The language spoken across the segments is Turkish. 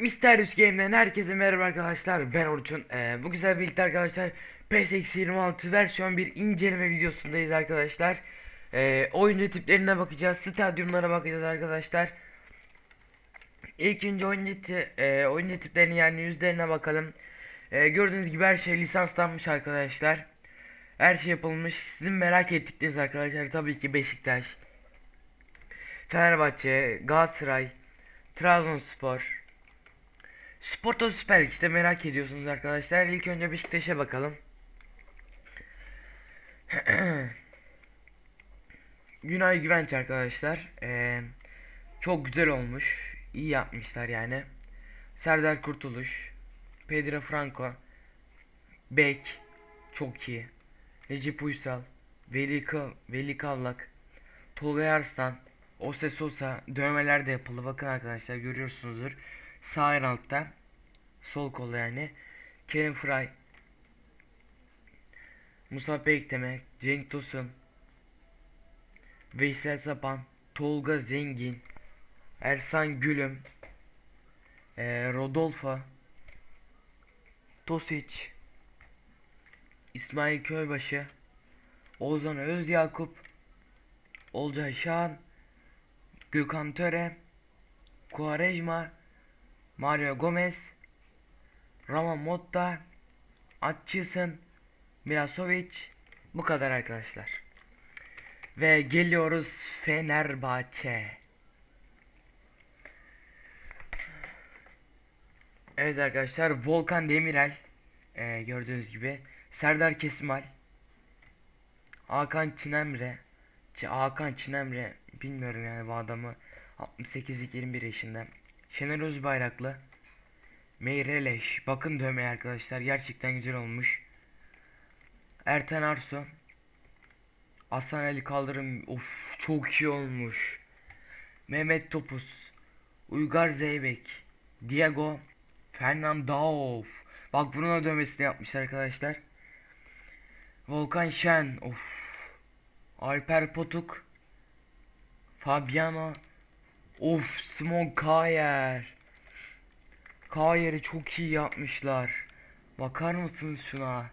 Mysterious Game'den herkese merhaba arkadaşlar. Ben Orçun. Ee, Bu güzel birlikte arkadaşlar PSX 26 versiyon bir inceleme videosundayız arkadaşlar. Ee, Oyuncu tiplerine bakacağız stadyumlara bakacağız arkadaşlar. İlk önce oyuncu, e, oyuncu tiplerine yani yüzlerine bakalım. Ee, Gördüğünüz gibi her şey lisanslanmış arkadaşlar. Her şey yapılmış. Sizin merak ettikleriniz arkadaşlar tabii ki Beşiktaş Fenerbahçe, Galatasaray, Trabzonspor, Sporto Süper Lig işte merak ediyorsunuz arkadaşlar. İlk önce Beşiktaş'a bakalım. Günay Güvenç arkadaşlar. Ee, çok güzel olmuş. İyi yapmışlar yani. Serdar Kurtuluş, Pedro Franco, Bek çok iyi. Necip Uysal, Veli, Ka Veli Kavlak, Tolga Arslan, Ose Sosa dövmeler de yapıldı. Bakın arkadaşlar görüyorsunuzdur. Sağ en altta. Sol kolda yani. Kerim Fry. Musa Bekleme. Cenk Tosun. Veysel Sapan. Tolga Zengin. Ersan Gülüm. eee, Rodolfo. Tosic. İsmail Köybaşı. Ozan Özyakup. Olcay Şahan. Gökhan Töre. Quaresma. Mario Gomez, Ramon Motta, Atchison, Milasovic. Bu kadar arkadaşlar. Ve geliyoruz Fenerbahçe. Evet arkadaşlar Volkan Demirel ee, gördüğünüz gibi. Serdar Kesmal Hakan Çinemre. Hakan Çinemre bilmiyorum yani bu adamı. 68'lik 21 yaşında Şener Özbayraklı Meyreleş bakın dövmeye arkadaşlar gerçekten güzel olmuş. Erten Arsu Hasan Ali Kaldırım. Of çok iyi olmuş. Mehmet Topuz. Uygar Zeybek. Diego Fernandao. Bak bunun dövmesini yapmışlar arkadaşlar. Volkan Şen. Of Alper Potuk. Fabiano Of Simon Kayer Kayer'i çok iyi yapmışlar. Bakar mısınız şuna?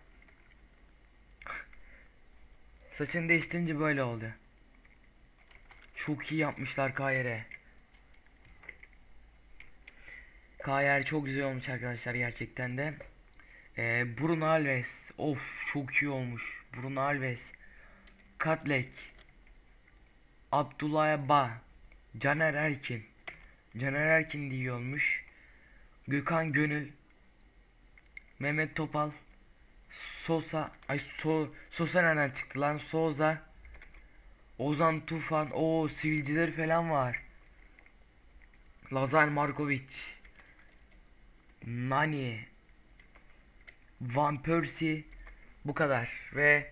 Saçını değiştirince böyle oldu Çok iyi yapmışlar Kayer'e Kayer çok güzel olmuş arkadaşlar gerçekten de. Ee, Bruno Alves. Of çok iyi olmuş. Bruno Alves. Katlek. Abdullah Ba Caner Erkin. Caner Erkin de iyi olmuş. Gökhan Gönül. Mehmet Topal. Sosa Ay so, Sosa nereden çıktı lan? Soza Ozan Tufan. O sivilciler falan var. Lazar Markovic. Nani. Van Persie. Bu kadar. Ve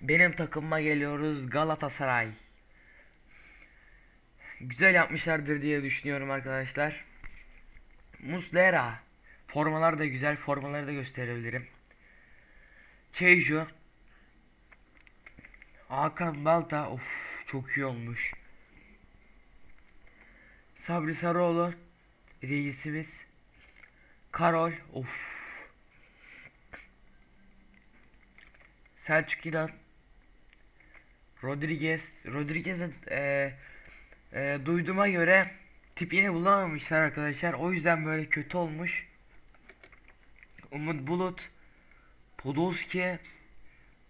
benim takımıma geliyoruz Galatasaray. Güzel yapmışlardır diye düşünüyorum arkadaşlar. Muslera. Formalar da güzel. Formaları da gösterebilirim. Çeyju. Hakan Balta. Of çok iyi olmuş. Sabri Sarıoğlu. Reisimiz. Karol. Of. Selçuk İnan. Rodriguez. Rodriguez'in e, e, duyduğuma göre tipini bulamamışlar arkadaşlar. O yüzden böyle kötü olmuş. Umut Bulut. Podolski.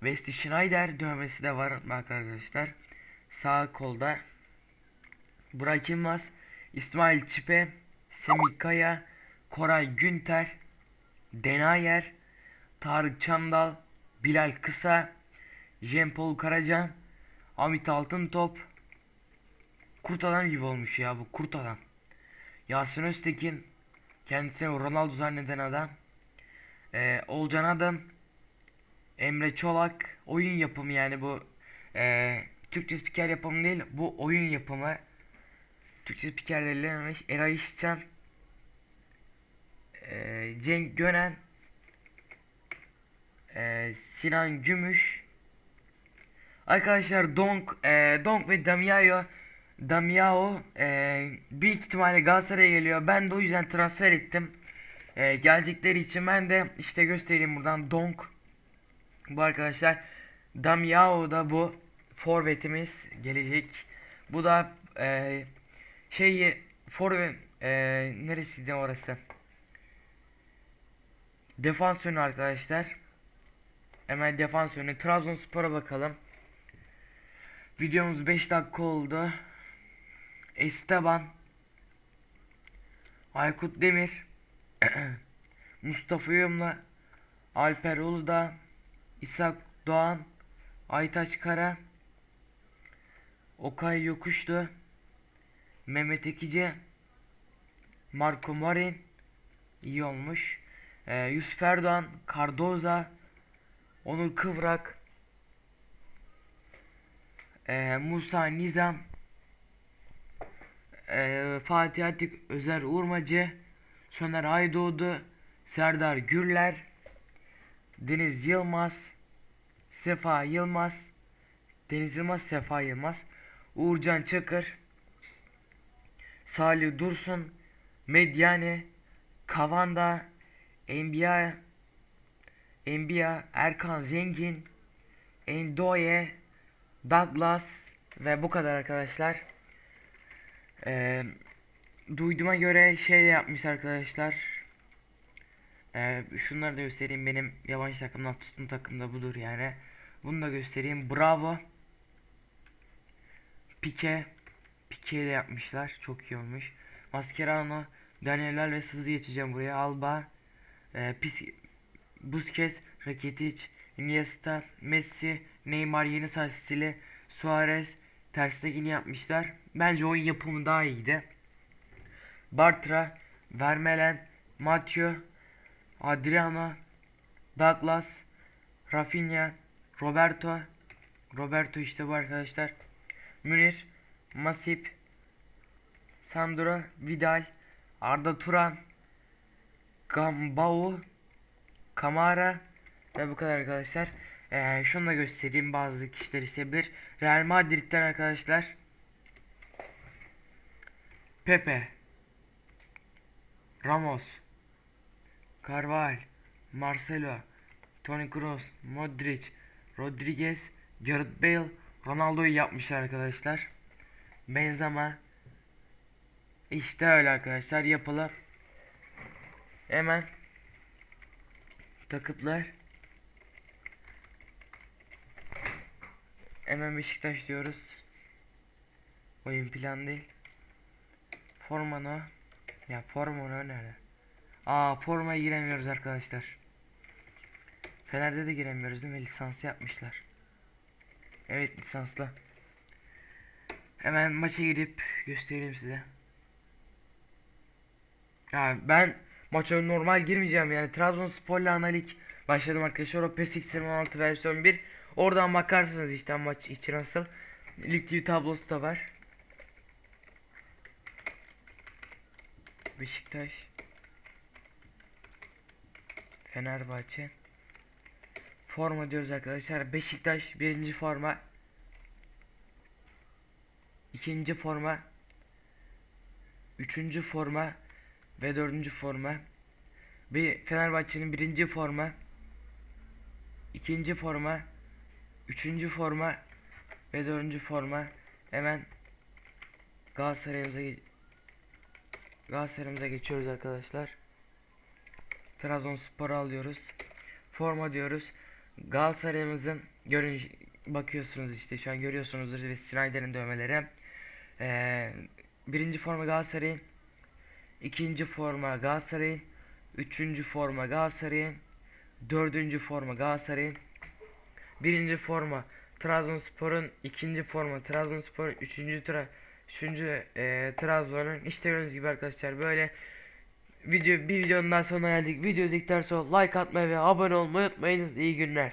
Wesley Schneider dövmesi de var bak arkadaşlar. Sağ kolda. Burak Yılmaz. İsmail Çipe. Semih Kaya. Koray Günter. Denayer. Tarık Çandal. Bilal Kısa. Jean-Paul Karacan. Amit Altıntop. Kurt adam gibi olmuş ya bu kurt adam. Yasin Öztekin. Kendisine Ronaldo zanneden adam. Ee, Olcan Adam. Emre Çolak. Oyun yapımı yani bu. Ee, Türkçe spiker yapımı değil. Bu oyun yapımı. Türkçe spikerlerlememiş. Eray İşcan. Ee, Cenk Gönen. Ee, Sinan Gümüş. Arkadaşlar Donk, e, Donk ve Damiayo Damiao e, büyük ihtimalle Galatasaray'a geliyor. Ben de o yüzden transfer ettim. E, gelecekleri için ben de işte göstereyim buradan Donk. Bu arkadaşlar Damiao da bu forvetimiz gelecek. Bu da e, şeyi forvet e, neresiydi orası? Defans yönü arkadaşlar. Hemen defans yönü. Trabzonspor'a bakalım. Videomuz 5 dakika oldu. Esteban Aykut Demir Mustafa Yumla Alper Uludağ İshak Doğan Aytaç Kara Okay Yokuşlu Mehmet Ekici Marco Morin iyi olmuş. Ee, Yusuf Erdoğan Cardoza Onur Kıvrak ee, Musa Nizam ee, Fatih Atik Özer Urmacı Soner Aydoğdu Serdar Gürler Deniz Yılmaz Sefa Yılmaz Deniz Yılmaz Sefa Yılmaz Uğurcan Çakır Salih Dursun Medyane Kavanda Enbiya Enbiya Erkan Zengin Endoye Douglas ve bu kadar arkadaşlar. Ee, duyduğuma göre şey yapmış arkadaşlar. Ee, şunları da göstereyim benim yabancı takımdan tuttuğum takımda budur yani. Bunu da göstereyim. Bravo. Pike. Pike ile yapmışlar. Çok iyi olmuş. Mascherano. Danielal ve Sızı geçeceğim buraya. Alba. E, Pis Busquets. Rakitic. Iniesta. Messi. Neymar yeni saç stili. Suarez. Ter yapmışlar. Bence oyun yapımı daha iyiydi. Bartra. Vermelen. Matteo. Adriano. Douglas. Rafinha. Roberto. Roberto işte bu arkadaşlar. Münir. Masip. Sandro. Vidal. Arda Turan. Gambao. Kamara. Ve bu kadar arkadaşlar. Ee, şunu da göstereyim bazı kişiler isteyebilir. Real Madrid'den arkadaşlar. Pepe. Ramos. Carval. Marcelo. Toni Kroos. Modric. Rodriguez. Gareth Bale. Ronaldo'yu yapmışlar arkadaşlar. Benzema. İşte öyle arkadaşlar yapılı. Hemen takıplar. Hemen Beşiktaş diyoruz. Oyun plan değil. Formano. Ya Formano nerede? Aa formaya giremiyoruz arkadaşlar. Fener'de de giremiyoruz değil mi? Lisans yapmışlar. Evet lisanslı. Hemen maça girip göstereyim size. Ya ben maça normal girmeyeceğim yani Trabzonspor'la analik başladım arkadaşlar o PES 2016 versiyon 1 oradan bakarsınız işte maç içi nasıl Lig TV tablosu da var Beşiktaş Fenerbahçe Forma diyoruz arkadaşlar Beşiktaş birinci forma ikinci forma Üçüncü forma ve dördüncü forma. Bir Fenerbahçe'nin birinci forma. ikinci forma. Üçüncü forma ve dördüncü forma. Hemen Galatasaray'ımıza ge- Galatasaray'ımıza geçiyoruz arkadaşlar. Trabzonspor'u alıyoruz. Forma diyoruz. Galatasaray'ımızın görün bakıyorsunuz işte şu an görüyorsunuzdur ve Snyder'in dövmeleri. Ee, birinci forma Galatasaray'ın İkinci forma Galatasaray'ın. Üçüncü forma Galatasaray'ın. Dördüncü forma Galatasaray'ın. Birinci forma Trabzonspor'un. ikinci forma Trabzonspor'un. Üçüncü tra üçüncü e, Trabzon'un. İşte gördüğünüz gibi arkadaşlar böyle video bir videonun daha sonuna geldik. Video izledikten sonra like atmayı ve abone olmayı unutmayınız. İyi günler.